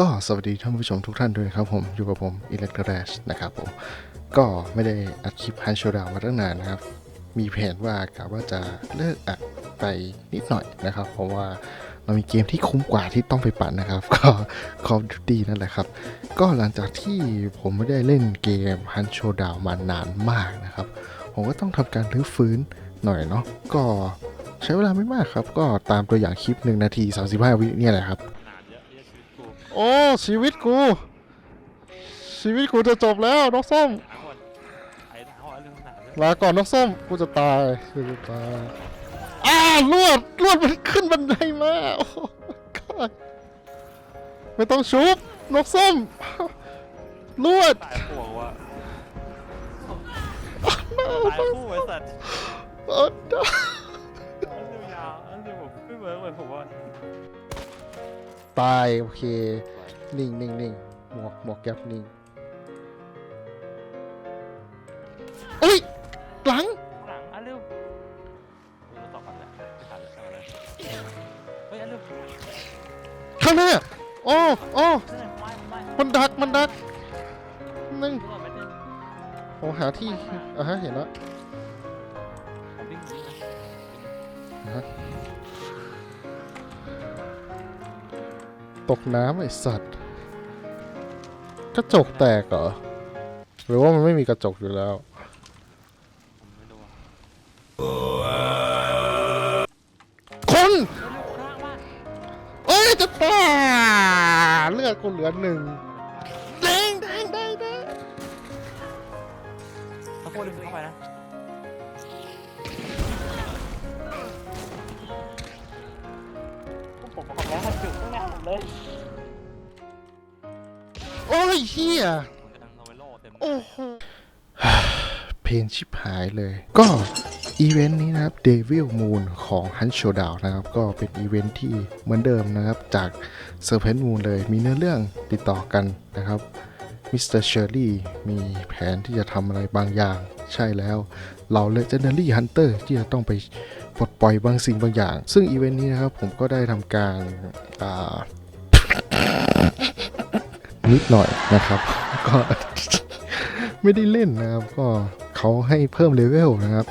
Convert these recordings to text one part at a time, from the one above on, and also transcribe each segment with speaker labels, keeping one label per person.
Speaker 1: ก็สวัสดีท่านผู้ชมทุกท่านด้วยครับผม อยู่กับผมอิเล็กโทรแดชนะครับผม ก็ไม่ได้อัดคลิปฮันโชดาวมาตั้งนานนะครับ มีแผนว่ากะว่าจะเลิกอัดไปนิดหน่อยนะครับ เพราะว่าเรามีเกมที่คุ้มกว่าที่ต้องไปปั่นนะครับ ก็ Call of Duty นั่นแหละครับ ก็หลังจากที่ผมไม่ได้เล่นเกมฮันโชดาวมานานมากนะครับ ผมก็ต้องทำการรื้อฟื้นหน่อยเนาะก็ใช้เวลาไม่มากครับ ก็ตามตัวอย่างคลิป 1 นาที 35 วิเนี่ยแหละครับ โอ้ชีวิตกู ชีวิตกูจะจบแล้วนกส้ม
Speaker 2: ทั้งหมดไอ้ทั้งหมดเรื่องหนาเยอะ
Speaker 1: ลาก่อนนกส้มกูจะตายกูจะตายอ้าลวดลวดมันขึ้นบันไดมาโอ้ God ไม่ต้องชุบนกส้มลวด
Speaker 2: ตายป่วงว่ะ
Speaker 1: no
Speaker 2: ตายคู่ไอ้สัตว์
Speaker 1: โอ้ no
Speaker 2: อันเดียวยาวอันเดียวผมไม่เวิร์กเลยผมว่า
Speaker 1: ตาย โอเค นิ่งนิ่งนิ่งหมวกหมวกแก๊ปนิ่งเอ้ย หลัง
Speaker 2: หลังอันเร็วกูต้องตอบกันแล้วไม่ทันแล้วเอาเลยเฮ้ยอันเร็ว
Speaker 1: ข้างหน้าโอ้โอ้
Speaker 2: เฮ้ยไม่ไม่
Speaker 1: มันดัก มันดักนึ่ง
Speaker 2: กูโดนไปหนึ่ง
Speaker 1: ผมหาที่อะฮะ เห็นแล้ว ตกน้ำไอสัตว์ กระจกแตกเหรอ หรือว่ามันไม่มีกระจกอยู่แล้วคนเอ้ยจะตายเลือดกูเหลือหนึ่งแดงแดงแดงแดง
Speaker 2: ตะโกนเลยเข้าไปนะ ผมบอกแล้วมันอยู่ข้างหน้าผมเลย
Speaker 1: โอ้ยเฮีย
Speaker 2: ผมจะทำโนเวโลเต็ม
Speaker 1: โอ้โหเพลงชิบหายเลย ก็อีเวนต์นี้นะครับ Devil Moon ของ Hunt Showdown นะครับ ก็เป็นอีเวนต์ที่เหมือนเดิมนะครับ จาก Serpent Moon เลยมีเนื้อเรื่องติดต่อกันนะครับมิสเตอร์เชอร์รี่มีแผนที่จะทำอะไรบางอย่าง ใช่แล้ว เรา Legendary Hunter ที่จะต้องไป ปลดปล่อยบางสิ่งบางอย่าง ซึ่งอีเวนต์นี้นะครับผมก็ได้ทำการานิดหน่อยนะครับ ก็ไม่ได้เล่นนะครับก็เขาให้เพิ่มเลเวลนะครับ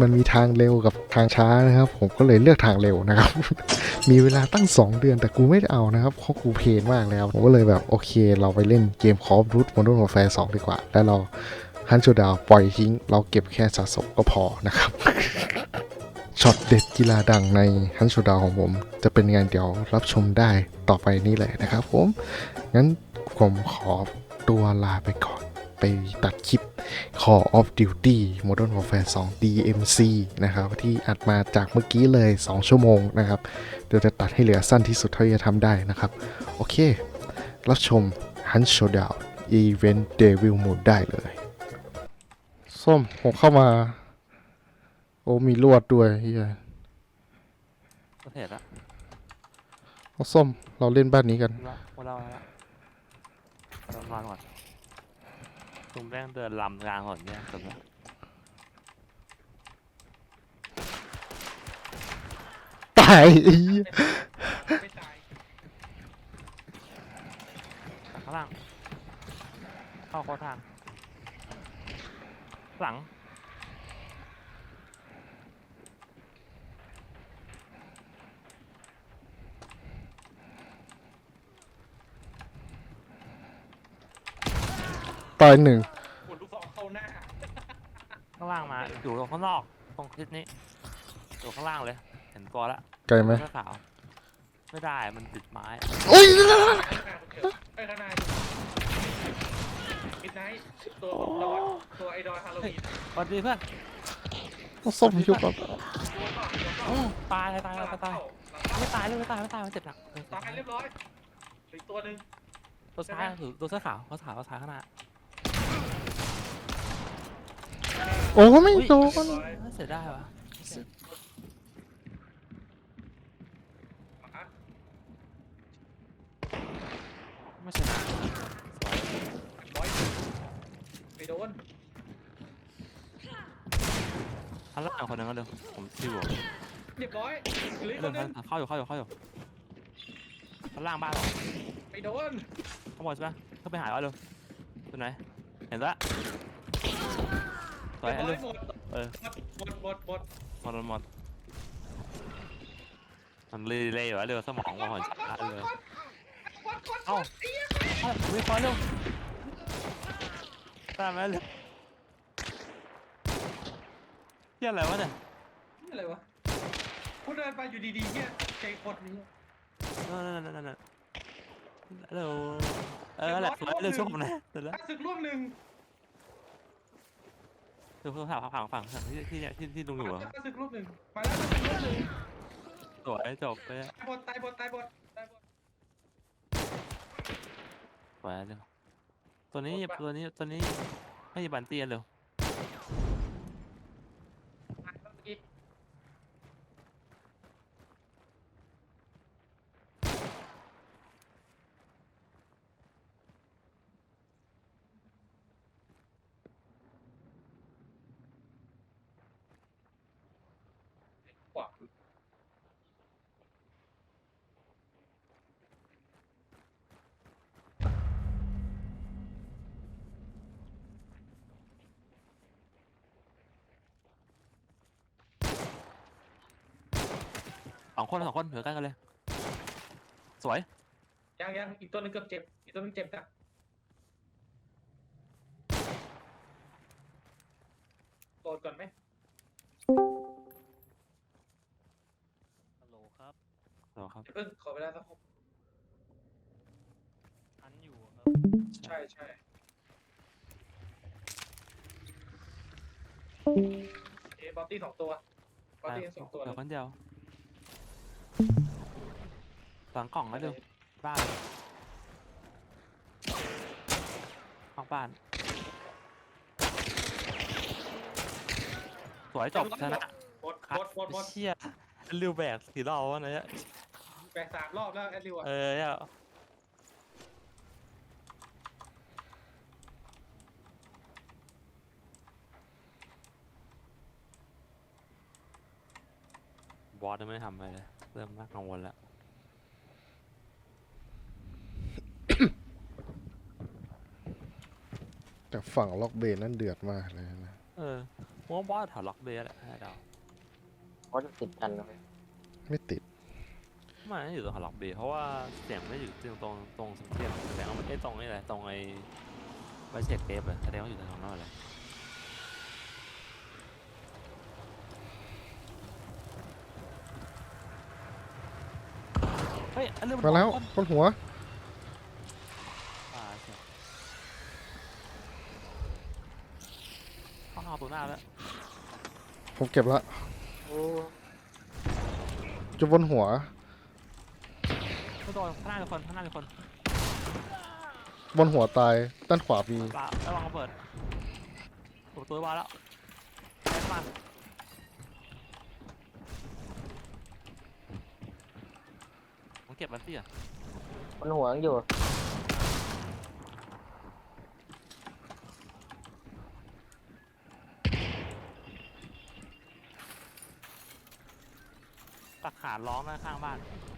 Speaker 1: มันมีทางเร็วกับทางช้านะครับ ผมก็เลยเลือกทางเร็วนะครับ มีเวลาตั้ง 2 เดือนแต่กูไม่เอานะครับเพราะกูเพลนมากแล้ว ผมก็เลยแบบโอเค เราไปเล่นเกมคอฟรูทมอนด์วอร์แฟร์2ดีกว่า แล้วเราฮันจูดาวปล่อยทิ้ง เราเก็บแค่สะสมก็พอนะครับ ช็อตเด็ดกีฬาดังในฮันชูดาวของผม จะเป็นงไงเดี๋ยวรับชมได้ต่อไปนี้เลยนะครับผม งั้นผมขอตัวลาไปก่อน ไปตัดคลิป Call of Duty Modern Warfare 2 DMC นะครับ ที่อัดมาจากเมื่อกี้เลย 2 ชั่วโมงนะครับ เดี๋ยวจะตัดให้เหลือสั้นที่สุดเท่าที่จะทำได้นะครับ โอเค รับชม Hunt Showdown Event Devil Moon ได้เลย ส้มผมเข้ามา โอ้มีลวดด้วยเฮีย
Speaker 2: ก็เสร็จละ
Speaker 1: เอาส้มเราเล่นบ้านนี้กัน
Speaker 2: เราเราละเรานอนก่อนตุ้มแม่งเดินลำกลางก่อนเนี่ยสมมติ
Speaker 1: ตายไอ้เหี้ย
Speaker 2: ข้างล่างเข้าเข้าทางหลัง
Speaker 1: ตายหนึ่ง
Speaker 3: ผลลูกซองเข้าหน้า
Speaker 2: ข้างล่างมาอยู่ตรงข้างนอกตรงทิศนี้อยู่ข้างล่างเลย เห็นตัวละ
Speaker 1: ไกลไหม
Speaker 2: เสื้อขาวไม่ได้มันติดไม้
Speaker 1: โอ้ย
Speaker 3: ไอ้ข้างหน้ามิดไนท์ตัวของดอนตัวไอ้ดอนฮาโลวีน
Speaker 2: สวัสดีเพื่อน
Speaker 1: เอาส้มยุบแบบ
Speaker 2: อืมตายตายตายตายตายไม่ตายเลยไม่ตายไม่ตายมันเจ็บหนักเออ
Speaker 3: ตายเรียบร้อยอีกตัวหนึ่ง
Speaker 2: ตัวซ้ายถือตัวเสื้อขาวตัวขาวตัวซ้ายข้างหน้า
Speaker 1: โอ้ไม่โดน
Speaker 2: เสียได้วะ
Speaker 3: หมา
Speaker 2: ไม่ใช่นะ
Speaker 3: ร้อยไปโดน
Speaker 2: ข้างล่างคนหนึงก็เร็วผมที่หัว
Speaker 3: เรียบร้อยเหลืออีก
Speaker 2: เร็
Speaker 3: ตัววหนึง
Speaker 2: เข้าอยู่เข้าอยู่เข้าอยู่ข้างล่างบ้านเรา
Speaker 3: ไปโดน
Speaker 2: ข้างบนใช่ไหมเข้าไปหาเอาเร็วตัวไหนเห็นละ สวย
Speaker 3: เรียบ
Speaker 2: เอา
Speaker 3: ร้อ
Speaker 2: เร็
Speaker 3: ยวหมด
Speaker 2: เออ
Speaker 3: หมดหมดหมด
Speaker 2: หมดหมดหมดมันเลยเลยอยู่แล้วเร็วสมองว่าหอนช้าเลยเอ้าเอ้าไม่พอเร็วตามมาเร็วเที่ยอะไรวะเนี่ย
Speaker 3: นี่อะไรวะกูเดินไปอยู่ดีๆเนี่ยใจกดนี้
Speaker 2: นั่นนั่นนั่นนั่นเร็วเออแหละสวยเร็วช่วยผมนะเสร็จแล้ว
Speaker 3: ถ้าศึกร่วงหนึ่ง
Speaker 2: เร็วเพิ่งผ่านฝั่งฝั่งฝั่งที่ที่ที่ที่ลุงอยู่อะ
Speaker 3: ถ้าศึกร่วงหนึ่งมาแล้วถ้าศึกร่วงหนึ่ง
Speaker 2: สวยจบไป
Speaker 3: ตายหมดตายหมดตายหมดตายหมด
Speaker 2: สวยเร็วตัวนี้ตัวนี้ตัวนี้ไม่บันเตียเร็ว
Speaker 3: ตายแล้วเมื่อกี้ขวา
Speaker 2: ส องคนสองคนเหลือใกล้กันเลย สวย
Speaker 3: ยังยังอีกตัวหนึงเกือบเจ็บ อีกตัวหนึงเจ็บนะโหลดก่อนไหม
Speaker 4: ฮัลโหลครับ
Speaker 2: สวยครับ
Speaker 3: เพิ่งขอเวลาสักครู่
Speaker 4: อันอยู่ครับ
Speaker 3: ใช่ใช่เอะบอตตี้สองตัวบอตตี้สองตัว
Speaker 2: เหลือ
Speaker 3: นะ
Speaker 2: คนเดียว หลังกล่องแล้วเร็วบ้านออกบ้าน สวยจบชนะ
Speaker 3: หมด
Speaker 2: คั
Speaker 3: หมดหมดหมด
Speaker 2: เชี่ยริวแบกสีรอบวะเนี่ย
Speaker 3: แบกสามรอบแล้วแอดริวอะ
Speaker 2: เออเนี่ยบอสยังไม่ได้ทำอะไรเลย เริ่มน่ากังวลแล้ว
Speaker 1: แต่ฝั่งล็อกเบนนั่นเดือดมากเลยนะ
Speaker 2: เออผมว่าบอสแถวล็อกเบย์แหละให้เดา
Speaker 5: เพราะจะติดกันเลย
Speaker 1: ไม่ติด
Speaker 2: ไม่น่าอยู่ตรงแถวล็อกเบย์เพราะว่าเสียงไม่ได้อยู่ตรงตรงตรงสเตียมแสดงว่ามันไอ้ตรงไอ้อะไรตรงไอ้ไวเช็คเทปเลยแสดงว่าอยู่ตรงนั้นเลยเฮ้ยอันเรื่องน
Speaker 1: มาแล้ว
Speaker 2: ต้น
Speaker 1: บนหัว
Speaker 2: อ่าใช่ต้องเอาตัวหน้าแล้ว
Speaker 1: ผมเก็บละ
Speaker 5: โอ้
Speaker 1: จะบนหัว
Speaker 2: ไม่โดนข้างหน้ามีคนข้างหน้ามีคน
Speaker 1: บนหัวตายด้านขวามี
Speaker 2: ปลาระวังระเบิดโอ้ตัววาแล้วแอนมันผมเก็บมันสิอะ
Speaker 5: บนหัวยังอยู่
Speaker 2: ตักขาร้องนะข้างบ้าน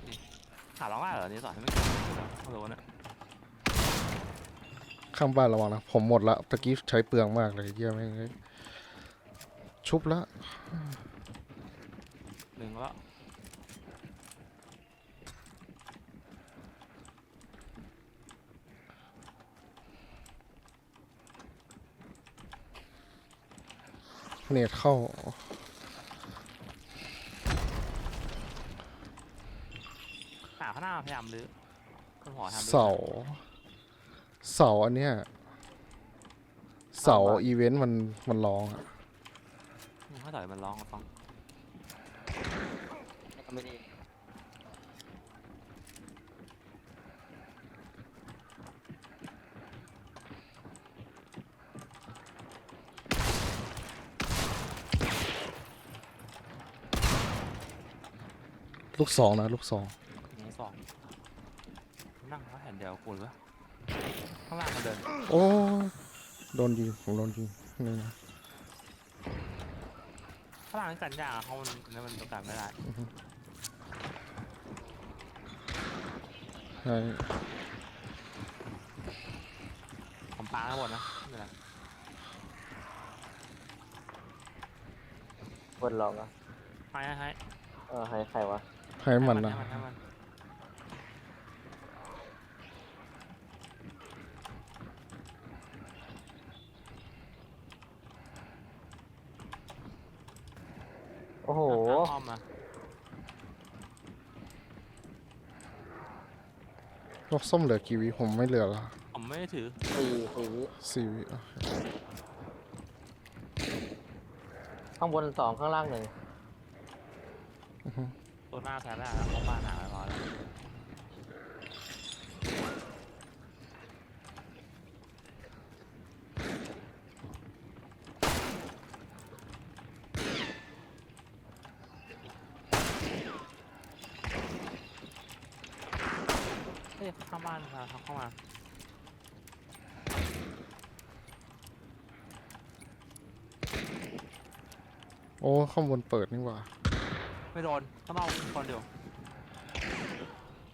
Speaker 2: นี่ขาร้องได้เหรอนี่สอนให้ไม่เก็บไม่รู้เนี่ย
Speaker 1: ข้างบ้านระวังนะ ผมหมดละตะกี้ใช้เปลืองมากเลยเยี่ยแม่งเลยชุบละ
Speaker 2: หนึ่งแล้ว
Speaker 1: เนตเข้า
Speaker 2: หา ข้างหน้าพยายามรื้อคนหัวทำรื้อ
Speaker 1: เสาเสาอันเนี้ยเสาอีเวนต์มันมันร้องอะ
Speaker 2: อืมถ้าต่อยมันร้องก็ต้อง
Speaker 5: ก็ไม่ได้
Speaker 1: ลูกสองนะลูกสอง
Speaker 2: หนึ่งสองนั่งเขาแผ่นเดีย วกูเลยวะข้างล่างมันเดิน
Speaker 1: โอ้โดนยิงผมโดนยิงนี่นะ
Speaker 2: ข้างล่างนี่กันยากอะเขามันมันมันกันไม่ได้
Speaker 1: ใช่
Speaker 2: ปลาข้างบนนะนี่แหละ
Speaker 5: บนลองอะ
Speaker 2: ให้ให้ให้
Speaker 5: เออให้ใครวะ
Speaker 1: ให้มันนะ
Speaker 2: ให้มันให้มัน
Speaker 5: โอ้โห
Speaker 2: อ้อมมา
Speaker 1: ลูกส้มเหลือกี่วิผมไม่เหลือละ
Speaker 2: ผมไม่ได้ถือ
Speaker 5: สี่สี่วิ
Speaker 1: สี่วิโอเค
Speaker 5: ข้างบนสองข้างล่างหนึ่ง
Speaker 1: อือฮึ
Speaker 2: ตัวหน้าแทนได้แล้วเพราะบ้านหนาร้อยแล้ว เฮ้ยข้างบ้านพาเขาเข้ามา
Speaker 1: โอ้ข้างบนเปิดนี่หว่า
Speaker 2: ไม่โดนข้างนอกคนเดียว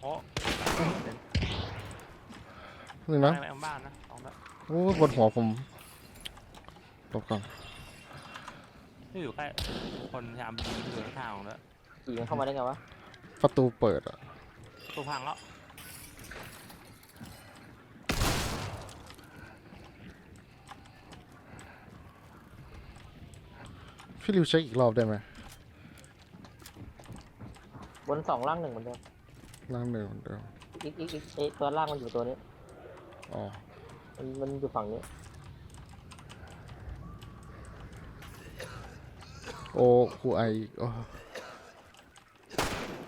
Speaker 2: โอ้
Speaker 1: นี่นะ
Speaker 2: ไปบ้านนะสองแบบ
Speaker 1: โอ้บนหัวผมหลบก่อน
Speaker 2: ที่อยู่ใกล้คนพยายามยิงอยู่ข้างๆของเลย
Speaker 5: ขี่มันเข้ามาได้ไงวะ
Speaker 1: ประตูเปิดอะ
Speaker 2: ตัวพังแล้ว
Speaker 1: พี่ริวเช็คอีกรอบได้ไหม
Speaker 5: บนสองล่างหนึ่งเหมือนเดิม
Speaker 1: ล่างหนึ่งเหมือนเดิม
Speaker 5: อีกอีกอีกเอยตัวล่างมันอยู่ตัวนี้
Speaker 1: อ๋อ
Speaker 5: มันมันอยู่ฝั่งนี้
Speaker 1: โอ้ครูไออีกโอ้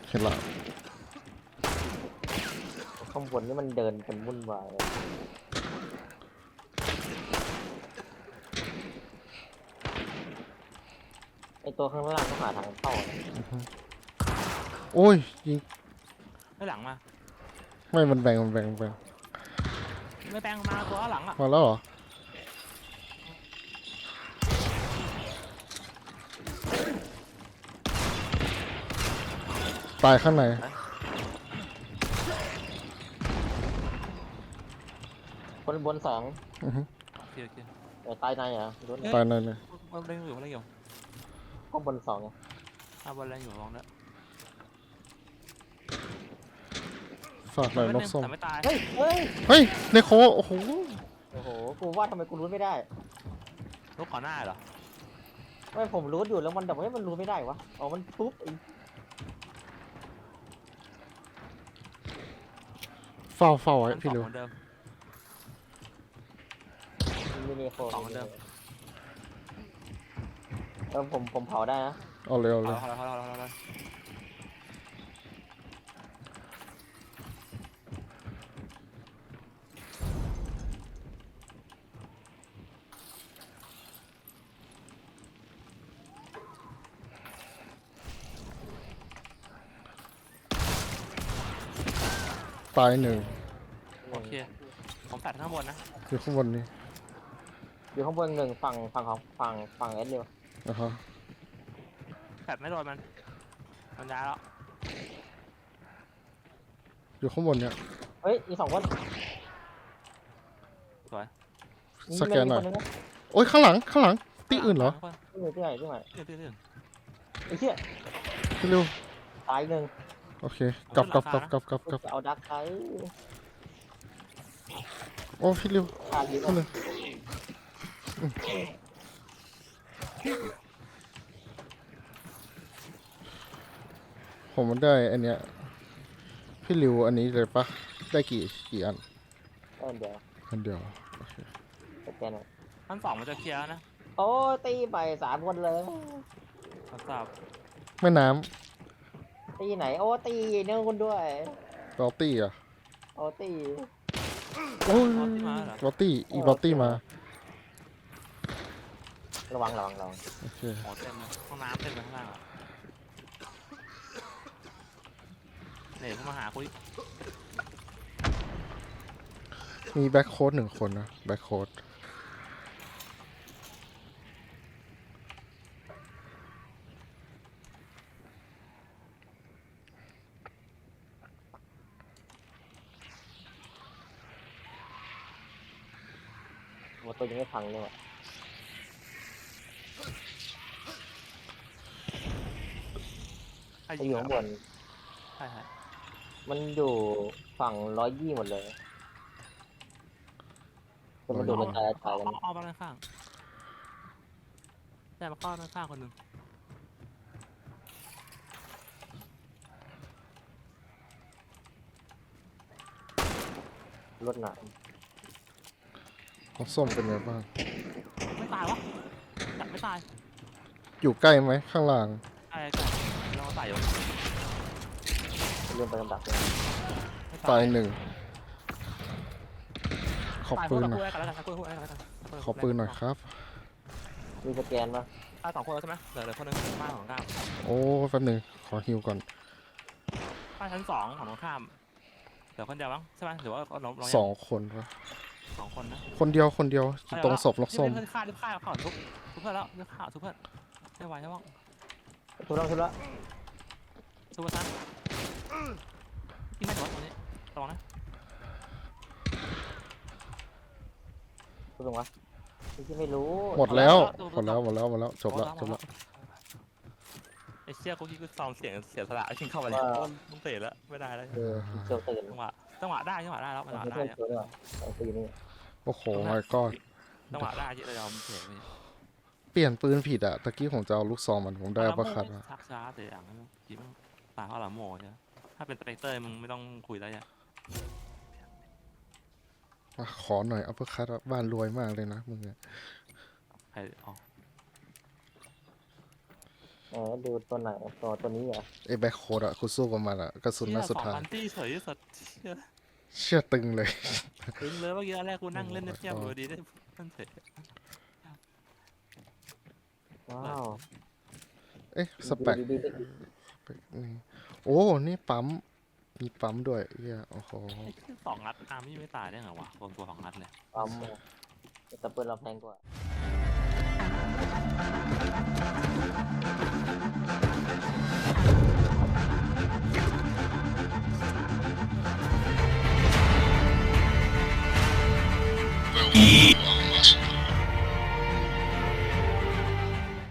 Speaker 1: เห็นละ
Speaker 5: ข้างบนนี่มันเดินเป็นวุ่นวายเลย ไอตัวข้างล่างต้องหาทางเข้าอะ
Speaker 1: อือฮึโอ้ยยิง
Speaker 2: ไม่หลังมา
Speaker 1: ไม่มันแบ่งมันแบ่งมันแบ่ง
Speaker 2: ไม่แปลงมาตัวหลังอะ
Speaker 1: มาแล้วเหรอตายข้างใน
Speaker 5: บนบนสอง
Speaker 1: อือฮึ
Speaker 2: โอเคโอเค
Speaker 5: เดี๋ยวตายในเหรอะรู้
Speaker 1: ตายในเลย
Speaker 2: มันเล่นอยู่มันเล่นอยู่
Speaker 5: ข้างบนสองไง
Speaker 2: อะบอลเล่นอยู่ลองด้วย
Speaker 1: ฝากหน่อยนกส้ม
Speaker 2: แต่ไม่ตาย
Speaker 5: เฮ้ยเฮ้ย
Speaker 1: เฮ้ยในโคโอ้โห
Speaker 5: โอ้โหกูว่าทำไมกูรู้ไม่ได้
Speaker 2: ลูกก่อนหน้าเหรอ
Speaker 5: ไม่ผมรู้อยู่แล้วมันแต่ว่ามันรู้ไม่ได้วะอ๋อมันปุ๊บไอ้
Speaker 1: เฝ้าเฝ้าไว้
Speaker 2: ชั้นส
Speaker 1: พี่
Speaker 2: อง
Speaker 1: ริว
Speaker 2: เหมือนเดิม
Speaker 5: มินิโฟน
Speaker 2: สองเหมือนเดิม
Speaker 5: เออผมผมเผาได้นะ
Speaker 1: เอาเลยเอา
Speaker 2: เอา
Speaker 1: เลย
Speaker 2: เอาเอาเอาเอาเอา
Speaker 1: ตายหนึ่ง
Speaker 2: โอเคผมแปดข้างบนนะ
Speaker 1: อยู่ข้างบนนี้
Speaker 5: อยู่ข้างบนหนึ่งฝั่งฝั่งของฝั่งฝั่งเอสเดียว
Speaker 1: นะฮะ
Speaker 2: แปดไม่โดนมันมันย้ายแล้ว
Speaker 1: อยู่ข้างบนเนี่ย
Speaker 5: เฮ้ยมีสองคน
Speaker 2: สวย
Speaker 5: มี
Speaker 1: สแกนหน่อย
Speaker 5: มีคงะ
Speaker 1: โอ้ยข้างหลังข้างหลังที่อื่นเหรอ
Speaker 5: ที่ไหนที่ไหนที่ไหน
Speaker 2: ที่อื่นที่อื่น
Speaker 5: ไอ้เหี้ย
Speaker 1: พี่ริว
Speaker 5: ตายหนึ่ง
Speaker 1: โอเคกลับกลับกลับกลับกลับกลับ
Speaker 5: จะเอาดักไซ
Speaker 1: โอ้พี่ริว
Speaker 5: ขาดดี
Speaker 1: ข้างหนึ่ง ผมมันได้อันเนี้ย พี่ริวอันนี้เลยปะได้กี่กี่อัน
Speaker 5: เออเดี๋ยว
Speaker 1: อันเดียว
Speaker 5: สแกนหน่อย
Speaker 2: ชั้นสองมันจะเคลียร์แล้วนะ
Speaker 5: โอ้ตีไปสามคนเลย
Speaker 2: ทดสอบ
Speaker 1: แม่น้
Speaker 5: ตีไหน โอ้ตีเนื้อคนด้วยำ
Speaker 1: ลอตตี้อะ
Speaker 5: โอ้ตี
Speaker 1: โอ้ย
Speaker 2: ตอนที่มาเหรอ
Speaker 1: ลอตตี้อีลอตตี้มา
Speaker 5: ระวังระวังระวัง
Speaker 1: โอเค
Speaker 2: โหเต็มเลยห้องน้ำเต็มเลยข้างล่างอะเนี่ยเขามาหาคุย
Speaker 1: มีแบ็คโค้ดหนึ่งคนนะแบ็คโค้ด
Speaker 5: ปืนยังไม่พังเลยว่ะ
Speaker 2: ร
Speaker 5: ไอ้
Speaker 2: ยิ
Speaker 5: องยู่ข้างบน
Speaker 2: ใช่ใช่
Speaker 5: มันอยู่ฝั่งร้อยยี่หมดเลยจะมาดูกระจายกระจายกัน
Speaker 2: เอาเอามาด้านข้างแต่มาเข้าด้านข้างคนหนึ่ง
Speaker 5: รถหนา
Speaker 1: น้องส้มเป็นไงบ้าง
Speaker 2: ไม่ตายวะจับไม่ตาย
Speaker 1: อยู่ใกล้ไหมข้างล่าง
Speaker 2: ไอ้ไก่ เราตายอยู่
Speaker 5: เรื่องไปลำดับเลย
Speaker 2: ไม่
Speaker 1: ตายหนึ่งขอ
Speaker 2: ตาย
Speaker 1: ปืน
Speaker 2: ห
Speaker 1: ห
Speaker 2: น่
Speaker 1: น่
Speaker 2: อ
Speaker 1: อยย
Speaker 2: กันแล้วกันคุยคุยกันแล้วกัน
Speaker 1: ขอปืนหน่อยครับ
Speaker 5: มีสแกนปะ
Speaker 2: ตายสองคนแล้วใช่ไหมเหลือเหลือคนหนึงบ้านของข้าม
Speaker 1: โอ้แป๊บหนึงขอฮิวก่อน
Speaker 2: บ้านชั้นสองของตรงข้ามเหลือคนเดียวมั้งใช่ไหมหรือว่าเราเรา
Speaker 1: สองคนวะ
Speaker 2: สองคนนะ
Speaker 1: คนเดียวคนเดียวอยู่ตรงศพนกส้ม
Speaker 2: เพื่อนฆ่ารีบฆ่าเขาทุบทุบเพื่อนแล้วรีบฆ่าทุบเพื่อนไม่ไหวแล้วมั้ง
Speaker 5: ทุลังทุละ
Speaker 2: ทุบเพื่ อนซะที่ไม่ถูกตรงนี้ตรงนะ
Speaker 5: ทุลังวะที่ไม่รู้
Speaker 1: หมดแล้ว หมดแล้ว หมดแล้ว หมดแล้ว จบละจบละ
Speaker 2: ไอ้เชี่ยกูคิดกูซองเสียงเสียสละชิงเข้าไปเลยมึงเตะแล้วไม่ได้แล้ว
Speaker 1: เออ
Speaker 5: เจียวตื่น
Speaker 2: จังหวะจังหวะได้จังหวะได้แล้วจังหวะ
Speaker 5: ไม่
Speaker 2: ได้
Speaker 5: เพื่อนเจอด้วยไอ้ปืนนี่
Speaker 1: โอ้โห my god
Speaker 2: จังหวะได้เยอะเลยเราเตะไป
Speaker 1: เปลี่ยนปืนผิดอะตะกี้ผมจะเอาลูกซองมันผมได้อัปเปอร์คัตอะ
Speaker 2: ชักช้าแต่อย่างนั้นคิดว่า ตายเพราะหลาโม่ใช่ไหมถ้าเป็นสเปกเตอร์มึงไม่ต้องคุยแล้วเนี่ย
Speaker 1: อะขอหน่อยอัปเปอร์คัตบ้านรวยมากเลยนะมึงอะ
Speaker 2: ใครอ๋อ
Speaker 5: เออดูตัวไหนตัวตัวนี้เหรอ
Speaker 1: ไอ้แบ็คโคดอะคุณสู้กับมันอะกระสุนนัดสุดท้าย
Speaker 2: สองพันตี้เฉยที่สุดเชี่ย
Speaker 1: เชื่อตึงเลย
Speaker 2: ถึงเลยเมื่อกี้อันแรกกูนั่งเล่นเทียบอยู่ดีได้นั่นเฉย
Speaker 5: ว้าว
Speaker 1: เอ๊ะสเปค
Speaker 5: ดีๆดี
Speaker 1: นี่ โอ้นี่ปั๊มมีปั๊มด้วยเฮียโอ้โห
Speaker 2: สองนัดอาร์มี่ไม่ตายได้ไงวะรวมตัวสองนัดเลย
Speaker 5: ปั๊มแต่ปืนเราแพงกว่า